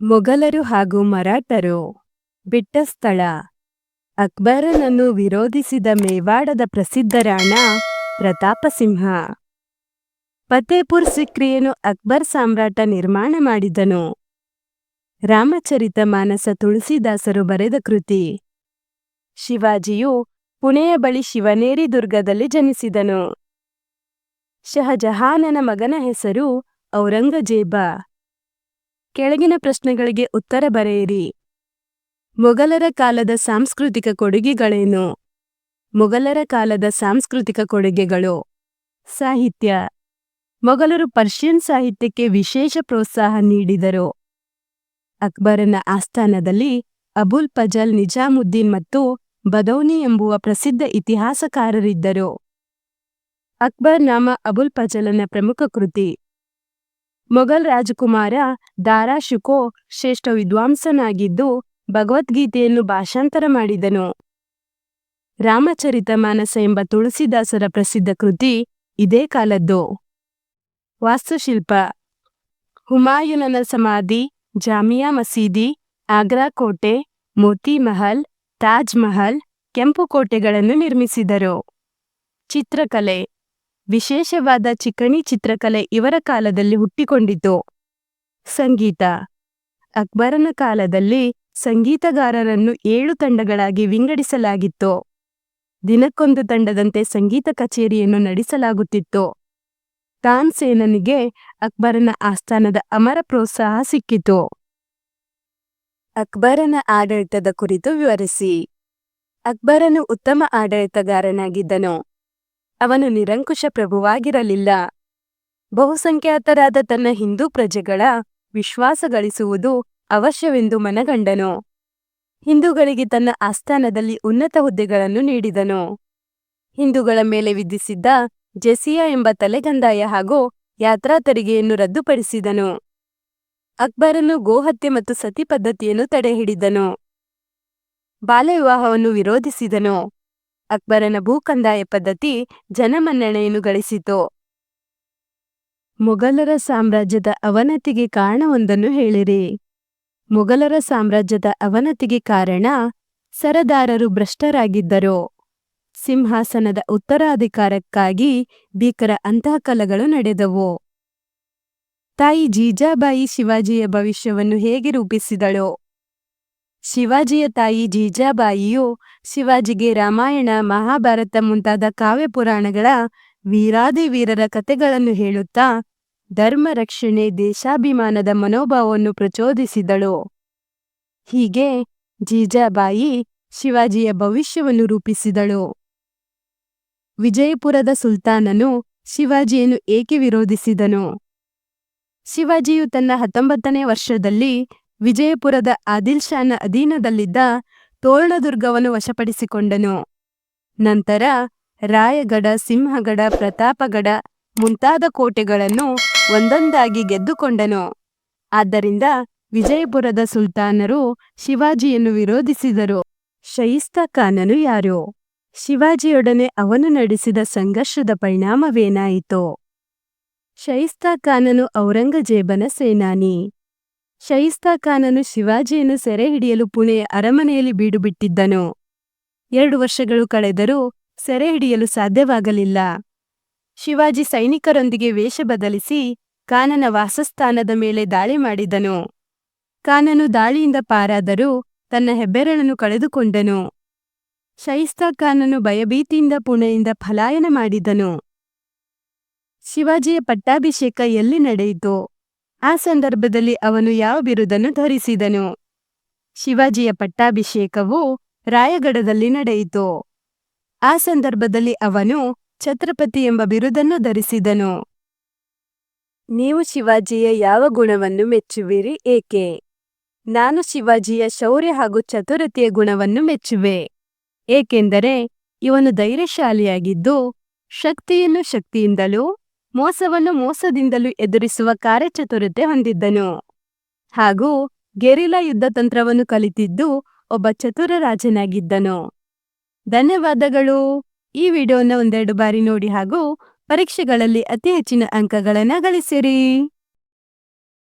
ಮೊಘಲರು ಹಾಗೂ ಮರಾಠರು. ಬಿಟ್ಟ ಸ್ಥಳ. ಅಕ್ಬರನನ್ನು ವಿರೋಧಿಸಿದ ಮೇವಾಡದ ಪ್ರಸಿದ್ಧ ರಾಣ ಪ್ರತಾಪಸಿಂಹ. ಫತೇಪುರ್ ಸಿಕ್ರಿಯನ್ನು ಅಕ್ಬರ್ ಸಾಮ್ರಾಟ ನಿರ್ಮಾಣ ಮಾಡಿದನು. ರಾಮಚರಿತ ಮಾನಸ ತುಳಸಿದಾಸರು ಬರೆದ ಕೃತಿ. ಶಿವಾಜಿಯು ಪುಣೆಯ ಬಳಿ ಶಿವನೇರಿ ದುರ್ಗದಲ್ಲಿ ಜನಿಸಿದನು. ಶಹಜಹಾನನ ಮಗನ ಹೆಸರು ಔರಂಗಜೇಬ. ಕೆಳಗಿನ ಪ್ರಶ್ನೆಗಳಿಗೆ ಉತ್ತರ ಬರೆಯಿರಿ. ಮೊಘಲರ ಕಾಲದ ಸಾಂಸ್ಕೃತಿಕ ಕೊಡುಗೆಗಳೇನು? ಮೊಘಲರ ಕಾಲದ ಸಾಂಸ್ಕೃತಿಕ ಕೊಡುಗೆಗಳು. ಸಾಹಿತ್ಯ. ಮೊಘಲರು ಪರ್ಷಿಯನ್ ಸಾಹಿತ್ಯಕ್ಕೆ ವಿಶೇಷ ಪ್ರೋತ್ಸಾಹ ನೀಡಿದರು. ಅಕ್ಬರನ ಆಸ್ಥಾನದಲ್ಲಿ ಅಬುಲ್ ಫಜಲ್ ನಿಜಾಮುದ್ದೀನ್ ಮತ್ತು ಬದೌನಿ ಎಂಬುವ ಪ್ರಸಿದ್ಧ ಇತಿಹಾಸಕಾರರಿದ್ದರು. ಅಕ್ಬರ್ ನಾಮ ಅಬುಲ್ ಫಜಲನ ಪ್ರಮುಖ ಕೃತಿ. ಮೊಘಲ್ ರಾಜಕುಮಾರ ದಾರಾ ಶುಕೋ ಶ್ರೇಷ್ಠ ವಿದ್ವಾಂಸನಾಗಿದ್ದು ಭಗವದ್ಗೀತೆಯನ್ನು ಭಾಷಾಂತರ ಮಾಡಿದನು. ರಾಮಚರಿತ ಮಾನಸ ಎಂಬ ತುಳಸಿದಾಸರ ಪ್ರಸಿದ್ಧ ಕೃತಿ ಇದೇ ಕಾಲದ್ದು. ವಾಸ್ತುಶಿಲ್ಪ. ಹುಮಾಯೂನನ ಸಮಾಧಿ, ಜಾಮಿಯಾ ಮಸೀದಿ, ಆಗ್ರಾ ಕೋಟೆ, ಮೋತಿ ಮಹಲ್, ತಾಜ್ ಮಹಲ್, ಕೆಂಪು ಕೋಟೆಗಳನ್ನು ನಿರ್ಮಿಸಿದರು. ಚಿತ್ರಕಲೆ. ವಿಶೇಷವಾದ ಚಿಕಣಿ ಚಿತ್ರಕಲೆ ಇವರ ಕಾಲದಲ್ಲಿ ಹುಟ್ಟಿಕೊಂಡಿತು. ಸಂಗೀತ. ಅಕ್ಬರನ ಕಾಲದಲ್ಲಿ ಸಂಗೀತಗಾರರನ್ನು ಏಳು ತಂಡಗಳಾಗಿ ವಿಂಗಡಿಸಲಾಗಿತ್ತು. ದಿನಕ್ಕೊಂದು ತಂಡದಂತೆ ಸಂಗೀತ ಕಚೇರಿಯನ್ನು ನಡೆಸಲಾಗುತ್ತಿತ್ತು. ತಾನ್ಸೇನನಿಗೆ ಅಕ್ಬರನ ಆಸ್ಥಾನದ ಅಮರ ಪ್ರೋತ್ಸಾಹ ಸಿಕ್ಕಿತು. ಅಕ್ಬರನ ಆಡಳಿತದ ಕುರಿತು ವಿವರಿಸಿ. ಅಕ್ಬರನು ಉತ್ತಮ ಆಡಳಿತಗಾರನಾಗಿದ್ದನು. ಅವನು ನಿರಂಕುಶ ಪ್ರಭುವಾಗಿರಲಿಲ್ಲ. ಬಹುಸಂಖ್ಯಾತರಾದ ತನ್ನ ಹಿಂದೂ ಪ್ರಜೆಗಳ ವಿಶ್ವಾಸ ಗಳಿಸುವುದು ಅವಶ್ಯವೆಂದು ಮನಗಂಡನು. ಹಿಂದೂಗಳಿಗೆ ತನ್ನ ಆಸ್ಥಾನದಲ್ಲಿ ಉನ್ನತ ಹುದ್ದೆಗಳನ್ನು ನೀಡಿದನು. ಹಿಂದೂಗಳ ಮೇಲೆ ವಿಧಿಸಿದ್ದ ಜೆಸಿಯಾ ಎಂಬ ತಲೆಗಂದಾಯ ಹಾಗೂ ಯಾತ್ರಾ ತೆರಿಗೆಯನ್ನು ರದ್ದುಪಡಿಸಿದನು. ಅಕ್ಬರನು ಗೋಹತ್ಯೆ ಮತ್ತು ಸತಿ ಪದ್ಧತಿಯನ್ನು ತಡೆಹಿಡಿದನು. ಬಾಲ್ಯವಿವಾಹವನ್ನು ವಿರೋಧಿಸಿದನು. ಅಕ್ಬರನ ಭೂಕಂದಾಯ ಪದ್ಧತಿ ಜನಮನ್ನಣೆಯನ್ನು ಗಳಿಸಿತು. ಮೊಘಲರ ಸಾಮ್ರಾಜ್ಯದ ಅವನತಿಗೆ ಕಾರಣವೊಂದನ್ನು ಹೇಳಿರಿ. ಮೊಘಲರ ಸಾಮ್ರಾಜ್ಯದ ಅವನತಿಗೆ ಕಾರಣ ಸರದಾರರು ಭ್ರಷ್ಟರಾಗಿದ್ದರು. ಸಿಂಹಾಸನದ ಉತ್ತರಾಧಿಕಾರಕ್ಕಾಗಿ ಭೀಕರ ಅಂತಃಕಲಗಳು ನಡೆದವು. ತಾಯಿ ಜೀಜಾಬಾಯಿ ಶಿವಾಜಿಯ ಭವಿಷ್ಯವನ್ನು ಹೇಗೆ ರೂಪಿಸಿದಳು? ಶಿವಾಜಿಯ ತಾಯಿ ಜೀಜಾಬಾಯಿಯು ಶಿವಾಜಿಗೆ ರಾಮಾಯಣ, ಮಹಾಭಾರತ ಮುಂತಾದ ಕಾವ್ಯ ಪುರಾಣಗಳ ವೀರಾದಿ ವೀರರ ಕಥೆಗಳನ್ನು ಹೇಳುತ್ತಾ ಧರ್ಮ ರಕ್ಷಣೆ, ದೇಶಾಭಿಮಾನದ ಮನೋಭಾವವನ್ನು ಪ್ರಚೋದಿಸಿದಳು. ಹೀಗೆ ಜೀಜಾಬಾಯಿ ಶಿವಾಜಿಯ ಭವಿಷ್ಯವನ್ನು ರೂಪಿಸಿದಳು. ವಿಜಯಪುರದ ಸುಲ್ತಾನನು ಶಿವಾಜಿಯನ್ನು ಏಕೆ ವಿರೋಧಿಸಿದನು? ಶಿವಾಜಿಯು ತನ್ನ ಹತ್ತೊಂಬತ್ತನೇ ವರ್ಷದಲ್ಲಿ ವಿಜಯಪುರದ ಆದಿಲ್ ಶಾನ ಅಧೀನದಲ್ಲಿದ್ದ ತೋರಣದುರ್ಗವನ್ನು ವಶಪಡಿಸಿಕೊಂಡನು. ನಂತರ ರಾಯಗಡ, ಸಿಂಹಗಡ, ಪ್ರತಾಪಗಡ ಮುಂತಾದ ಕೋಟೆಗಳನ್ನು ಒಂದೊಂದಾಗಿ ಗೆದ್ದುಕೊಂಡನು. ಆದ್ದರಿಂದ ವಿಜಯಪುರದ ಸುಲ್ತಾನರು ಶಿವಾಜಿಯನ್ನು ವಿರೋಧಿಸಿದರು. ಶಯಿಸ್ತಾ ಖಾನನು ಯಾರು? ಶಿವಾಜಿಯೊಡನೆ ಅವನು ನಡೆಸಿದ ಸಂಘರ್ಷದ ಪರಿಣಾಮವೇನಾಯಿತು? ಶಯಿಸ್ತಾ ಖಾನನು ಔರಂಗಜೇಬನ ಸೇನಾನಿ. ಶಯಿಸ್ತಾ ಖಾನನು ಶಿವಾಜಿಯನ್ನು ಸೆರೆ ಹಿಡಿಯಲು ಪುಣೆಯ ಅರಮನೆಯಲ್ಲಿ ಬೀಡುಬಿಟ್ಟಿದ್ದನು. ಎರಡು ವರ್ಷಗಳು ಕಳೆದರೂ ಸೆರೆ ಹಿಡಿಯಲು ಸಾಧ್ಯವಾಗಲಿಲ್ಲ. ಶಿವಾಜಿ ಸೈನಿಕರೊಂದಿಗೆ ವೇಷ ಬದಲಿಸಿ ಕಾನನ ವಾಸಸ್ಥಾನದ ಮೇಲೆ ದಾಳಿ ಮಾಡಿದನು. ಕಾನನು ದಾಳಿಯಿಂದ ಪಾರಾದರೂ ತನ್ನ ಹೆಬ್ಬೆರಳನ್ನು ಕಳೆದುಕೊಂಡನು. ಶೈಸ್ತಾ ಖಾನನು ಭಯಭೀತಿಯಿಂದ ಪುಣೆಯಿಂದ ಫಲಾಯನ ಮಾಡಿದನು. ಶಿವಾಜಿಯ ಪಟ್ಟಾಭಿಷೇಕ ಎಲ್ಲಿ ನಡೆಯಿತು? ಆ ಸಂದರ್ಭದಲ್ಲಿ ಅವನು ಯಾವ ಬಿರುದನ್ನು ಧರಿಸಿದನು? ಶಿವಾಜಿಯ ಪಟ್ಟಾಭಿಷೇಕವು ರಾಯಗಢದಲ್ಲಿ ನಡೆಯಿತು. ಆ ಸಂದರ್ಭದಲ್ಲಿ ಅವನು ಛತ್ರಪತಿ ಎಂಬ ಬಿರುದನ್ನು ಧರಿಸಿದನು. ನೀವು ಶಿವಾಜಿಯ ಯಾವ ಗುಣವನ್ನು ಮೆಚ್ಚುವಿರಿ ಏಕೆ? ನಾನು ಶಿವಾಜಿಯ ಶೌರ್ಯ ಹಾಗೂ ಚತುರತೆಯ ಗುಣವನ್ನು ಮೆಚ್ಚುವೆ. ಏಕೆಂದರೆ ಇವನು ಧೈರ್ಯಶಾಲಿಯಾಗಿದ್ದು ಶಕ್ತಿಯನ್ನು ಶಕ್ತಿಯಿಂದಲೂ ಮೋಸವನ್ನು ಮೋಸದಿಂದಲೂ ಎದುರಿಸುವ ಕಾರ್ಯಚತುರತೆ ಹೊಂದಿದ್ದನು. ಹಾಗೂ ಗೆರಿಲಾ ಯುದ್ಧತಂತ್ರವನ್ನು ಕಲಿತಿದ್ದು ಒಬ್ಬ ಚತುರ ರಾಜನಾಗಿದ್ದನು. ಧನ್ಯವಾದಗಳು. ಈ ವಿಡಿಯೋನ ಒಂದೆರಡು ಬಾರಿ ನೋಡಿ ಹಾಗೂ ಪರೀಕ್ಷೆಗಳಲ್ಲಿ ಅತಿ ಹೆಚ್ಚಿನ ಅಂಕಗಳನ್ನು ಗಳಿಸಿರಿ.